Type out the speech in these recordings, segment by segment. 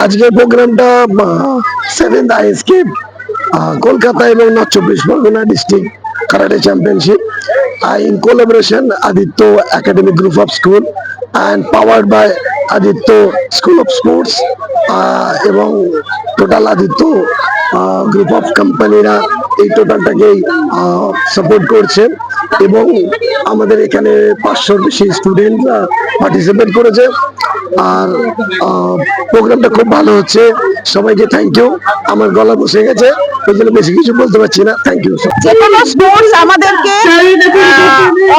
আজকের প্রোগ্রামটা সেভেন্থ আইএসকে কলকাতা এবং নর্থ চব্বিশ Pargana district karate championship in collaboration Aditya academic group of school and powered by Aditya school of sports এবং total Aditya group of কোম্পানিরা এই টোটালটাকেই support করছে এবং আমাদের এখানে পাঁচশোর বেশি স্টুডেন্টরা পার্টিসিপেট করেছে। আর প্রোগ্রামটা খুব ভালো হচ্ছে। সবাইকে থ্যাংক ইউ আমার গলা বসে গেছে, ওই জন্য বেশি কিছু বলতে পারছি না। থ্যাংক ইউ যে কোনো আমাদেরকে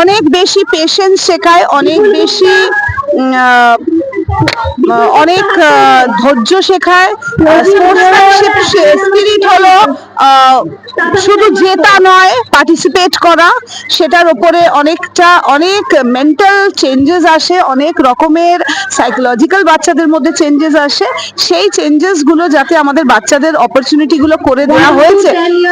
অনেক বেশি পেশেন্স শেখায়, অনেক বেশি অনেক ধৈর্য শেখায়। স্পোর্টসম্যানশিপ স্পিরিট হলো শুধু জেতা নয় পার্টিসিপেট করা সেটার উপরে অনেকটা অনেক মেন্টাল চেঞ্জেস আসে অনেক রকমের সাইকোলজিক্যাল বাচ্চাদের মধ্যে চেঞ্জেস আসে। সেই চেঞ্জেসগুলো যাতে আমাদের বাচ্চাদের অপরচুনিটি গুলো করে দেওয়া হয়েছে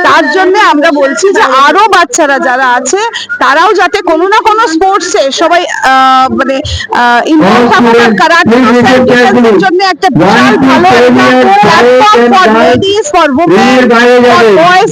তার জন্য আমরা বলছি যে আরও বাচ্চারা যারা আছে তারাও যাতে কোনো না কোনো স্পোর্টসে সবাই আহ, মানে ইনভলভ থাকুক আর কারাটে জন্য একটা বিশাল ভালো platform for ladies for women for boys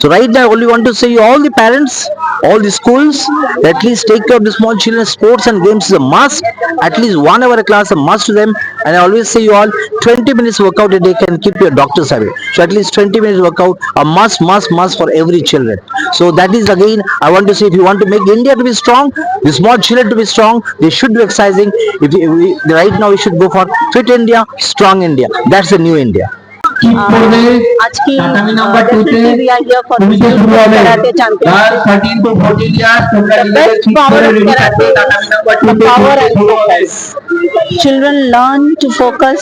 So right now, I only want to say all the parents, all the schools, at least take care of the small children. Sports and games is a must. At least one hour a class a must to them. And I always say you all, 20 minutes workout a day can keep your doctors away. So at least 20 minutes workout a must, must, must for every children. So that is again, I want to say if you want to make India to be strong, the small children to be strong, they should be exercising. If we, right now we should go for fit India, strong India. That's the new India. আজকে টাটামি number 2 তে kumite শুরু হবে যার 13 two 14 years তোমরা নিজেদের ঠিক করে ready থাকবে টাটামি নাম্বার 2 তে power and শুরু হবে children learn to focus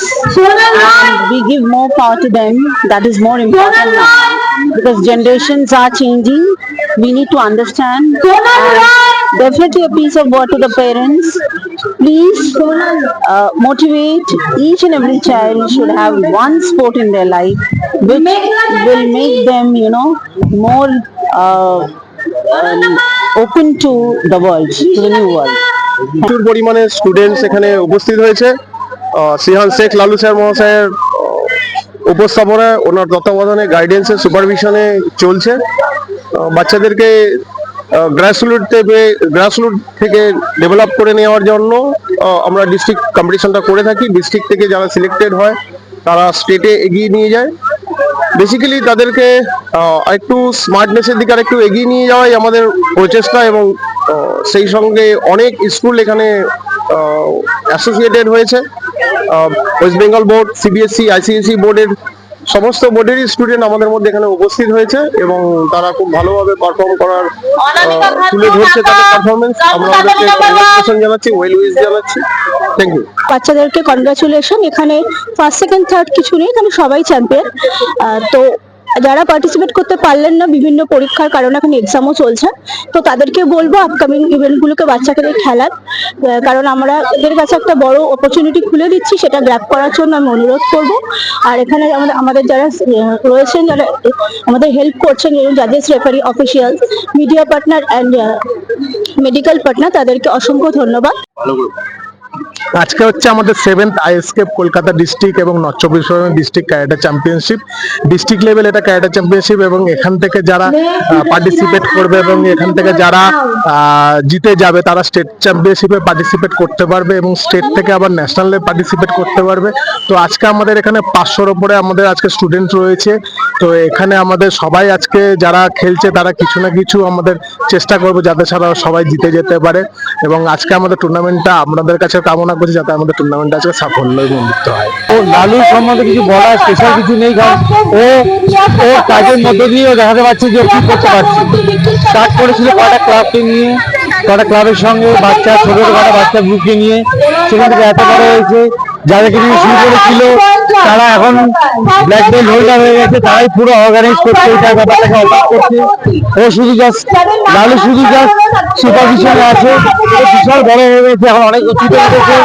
and we give more power to them that is more important now because generations are changing we need to understand and definitely a piece of word to the parents please uh, motivate each and every child should have one sport in their life which will make them you know more uh, um, open to the world to the new world প্রচুর পরিমাণে students এখানে উপস্থিত হয়েছে সিহান Sheikh Lalu sir মহাশয়ের উপস্থাপনায় ওনার তত্ত্বাবধানে গাইডেন্সে সুপারভিশনে চলছে বাচ্চাদেরকে গ্রাসরুট থেকে গ্রাসরুট থেকে ডেভেলপ করে নেওয়ার জন্য আমরা ডিস্ট্রিক্ট কম্পিটিশনটা করে থাকি। ডিস্ট্রিক্ট থেকে যারা সিলেক্টেড হয়, তারা স্টেটে এগিয়ে নিয়ে যায়। বেসিক্যালি তাদেরকে একটু স্মার্টনেসের দিকে আরেকটু এগিয়ে নিয়ে যাওয়াই আমাদের প্রচেষ্টা এবং সেই সঙ্গে অনেক স্কুল এখানে অ্যাসোসিয়েটেড হয়েছে। West Bengal board CBSE ICSE বোর্ডের সমস্ত বোর্ডেরই স্টুডেন্ট আমাদের মধ্যে এখানে উপস্থিত হয়েছে এবং তারা খুব ভালোভাবে পারফর্ম করার তুলে ধরছে তাদের পারফরমেন্স আমরা ওদেরকে কংগ্রেচুলেশন জানাচ্ছি ওয়েল উইশ জানাচ্ছি। থ্যাংক ইউ বাচ্চাদেরকে কংগ্রাচুলেশন এখানে ফার্স্ট সেকেন্ড থার্ড কিছু নেই এখানে সবাই চ্যাম্পিয়ন তো যারা পার্টিসিপেট করতে পারলেন না বিভিন্ন পরীক্ষার কারণে এখন এক্সামও চলছে, তো তাদেরকে বলব আপকামিং ইভেন্টগুলোকে বাচ্চাকে দিয়ে খেলার কারণ আমরা এদের কাছে একটা বড় অপরচুনিটি খুলে দিচ্ছি, সেটা গ্র্যাপ করার জন্য আমি অনুরোধ করব। আর এখানে আমাদের আমাদের যারা রয়েছেন, যারা, আমাদের হেল্প করছেন জাজেস referee official media partner and medical partner তাদেরকে অসংখ্য ধন্যবাদ। আজকে হচ্ছে আমাদের সেভেন্থ আইএসকেপ কলকাতা ডিস্ট্রিক্ট এবং নর্থ চব্বিশ Pargana district karate championship district level এটা ক্যারেটা চ্যাম্পিয়নশিপ এবং এখান থেকে যারা পার্টিসিপেট করবে এবং এখান থেকে যারা জিতে যাবে তারা স্টেট চ্যাম্পিয়নশিপে পার্টিসিপেট করতে পারবে এবং স্টেট থেকে আবার ন্যাশনাল ন্যাশনালে পার্টিসিপেট করতে পারবে। তো আজকে আমাদের এখানে পাঁচশোর ওপরে আমাদের আজকে স্টুডেন্ট রয়েছে। তো এখানে আমাদের সবাই আজকে যারা খেলছে তারা কিছু না কিছু আমাদের চেষ্টা করব যাতে ছাড়া সবাই জিতে যেতে পারে। এবং আজকে আমাদের টুর্নামেন্টটা আপনাদের কাছে কামনা করছি যাতে আমাদের টুর্নামেন্ট আজকে সাফল্য মন্ডিত হয়। ও লালু সম্বন্ধে কিছু বলার স্পেশাল কিছু নেই কারণ ও ও কাজের মধ্যে দিয়ে দেখাতে পারছে যে কি করতে পারছে। স্টার্ট করেছিল কটা ক্লাবকে নিয়ে? কটা ক্লাবের সঙ্গে বাচ্চা, ছোট ছোট কটা বাচ্চা গ্রুপকে নিয়ে? সেখান থেকে এত বড় হয়েছে, যাদেরকে নিয়ে শুরু করেছিল তারা এখন ব্ল্যাক বেল্ট হোল্ডার হয়ে গেছে তারাই পুরো অর্গানাইজ করছে এটা ব্যাপারটাকে অবাক করছে। ও শুধু জাস্ট লালু শুধু জাস্ট সুপারভিশনে আছে বিশাল বড় হয়ে গেছে এখন অনেক উঁচুতে উঠেছে।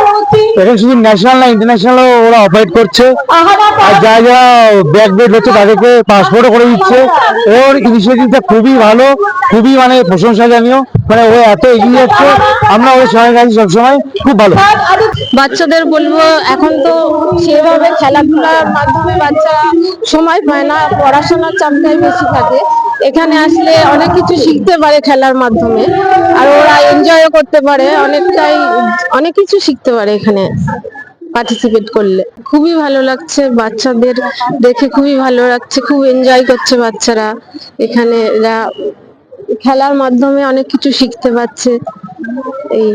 এখানে শুধু ন্যাশনাল না ইন্টারন্যাশনালও ওরা অপারেট করছে। আর যারা যারা ব্যাক বেড হচ্ছে তাদেরকে পাসপোর্টও করে দিচ্ছে। ওর ইনিশিয়েটিভটা খুবই ভালো খুবই মানে প্রশংসা জানিও মানে ও এত এগিয়ে যাচ্ছে আমরা ওর সঙ্গে আছি সবসময় খুব ভালো। বাচ্চাদের বলব এখন তো সেভাবে খেলাধুলার মাধ্যমে বাচ্চারা সময় পায় না পড়াশোনার চাপটাই বেশি থাকে। এখানে আসলে অনেক কিছু শিখতে পারে খেলার মাধ্যমে আর ওরা এনজয়ও করতে পারে অনেকটাই অনেক কিছু শিখতে পারে এখানে পার্টিসিপেট করলে। খুবই ভালো লাগছে, বাচ্চাদের দেখে খুবই ভালো লাগছে, খুব এনজয় করছে বাচ্চারা। এখানে খেলার মাধ্যমে অনেক কিছু শিখতে পারছে। এই